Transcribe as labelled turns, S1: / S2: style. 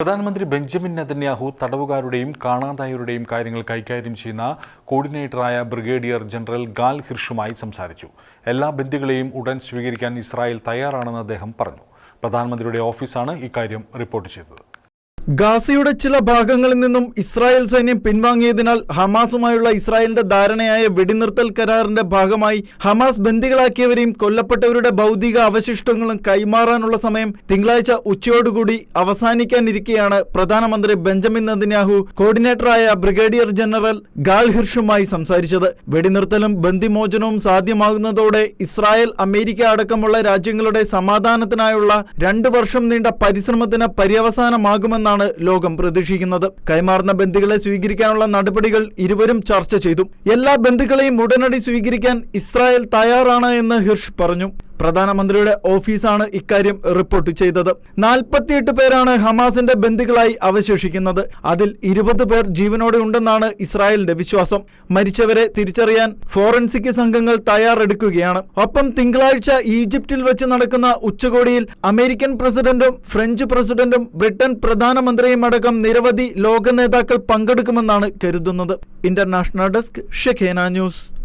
S1: പ്രധാനമന്ത്രി Benjamin Netanyahu തടവുകാരുടെയും കാണാതായവരുടെയും കാര്യങ്ങൾ കൈകാര്യം ചെയ്യുന്ന കോർഡിനേറ്ററായ ബ്രിഗേഡിയർ ജനറൽ ഗാൽ ഹിർഷുമായി സംസാരിച്ചു. എല്ലാ ബന്ദികളെയും ഉടൻ സ്വീകരിക്കാൻ ഇസ്രായേൽ തയ്യാറാണെന്ന് അദ്ദേഹം പറഞ്ഞു. പ്രധാനമന്ത്രിയുടെ ഓഫീസാണ് ഇക്കാര്യം റിപ്പോർട്ട് ചെയ്തത്.
S2: ഗാസയുടെ ചില ഭാഗങ്ങളിൽ നിന്നും ഇസ്രായേൽ സൈന്യം പിൻവാങ്ങിയതിനാൽ ഹമാസുമായുള്ള ഇസ്രായേലിന്റെ ധാരണയായ വെടിനിർത്തൽ കരാറിന്റെ ഭാഗമായി ഹമാസ് ബന്ദികളാക്കിയവരെയും കൊല്ലപ്പെട്ടവരുടെ ഭൗതിക അവശിഷ്ടങ്ങളും കൈമാറാനുള്ള സമയം തിങ്കളാഴ്ച ഉച്ചയോടുകൂടി അവസാനിക്കാനിരിക്കെയാണ് പ്രധാനമന്ത്രി ബെഞ്ചമിൻ നദിന്യാഹു കോർഡിനേറ്ററായ ബ്രിഗേഡിയർ ജനറൽ ഗാൽ ഹിർഷുമായി സംസാരിച്ചത്. വെടിനിർത്തലും ബന്ദിമോചനവും സാധ്യമാകുന്നതോടെ ഇസ്രായേൽ അമേരിക്ക അടക്കമുള്ള രാജ്യങ്ങളുടെ സമാധാനത്തിനായുള്ള രണ്ടു വർഷം നീണ്ട പരിശ്രമത്തിന് പര്യവസാനമാകുമെന്നാണ് ലോകം പ്രതീക്ഷിക്കുന്നത്. കൈമാറുന്ന ബന്ദികളെ സ്വീകരിക്കാനുള്ള നടപടികൾ ഇരുവരും ചർച്ച ചെയ്തു. എല്ലാ ബന്ദികളെയും ഉടനടി സ്വീകരിക്കാൻ ഇസ്രായേൽ തയ്യാറാണ് എന്ന് ഹിർഷ് പറഞ്ഞു. പ്രധാനമന്ത്രിയുടെ ഓഫീസാണ് ഇക്കാര്യം റിപ്പോർട്ട് ചെയ്തത്. നാൽപ്പത്തിയെട്ട് പേരാണ് ഹമാസിന്റെ ബന്ധുക്കളായി അവശേഷിക്കുന്നത്. അതിൽ ഇരുപത് പേർ ജീവനോടെ ഉണ്ടെന്നാണ് ഇസ്രായേലിന്റെ വിശ്വാസം. മരിച്ചവരെ തിരിച്ചറിയാൻ ഫോറൻസിക് സംഘങ്ങൾ തയ്യാറെടുക്കുകയാണ്. ഒപ്പം തിങ്കളാഴ്ച ഈജിപ്തിൽ വെച്ച് നടക്കുന്ന ഉച്ചകോടിയിൽ അമേരിക്കൻ പ്രസിഡന്റും ഫ്രഞ്ച് പ്രസിഡന്റും ബ്രിട്ടൻ പ്രധാനമന്ത്രിയും അടക്കം നിരവധി ലോക നേതാക്കൾ പങ്കെടുക്കുമെന്നാണ് കരുതുന്നത്. ഇന്റർനാഷണൽ ഡെസ്ക് ഷെഖേന ന്യൂസ്.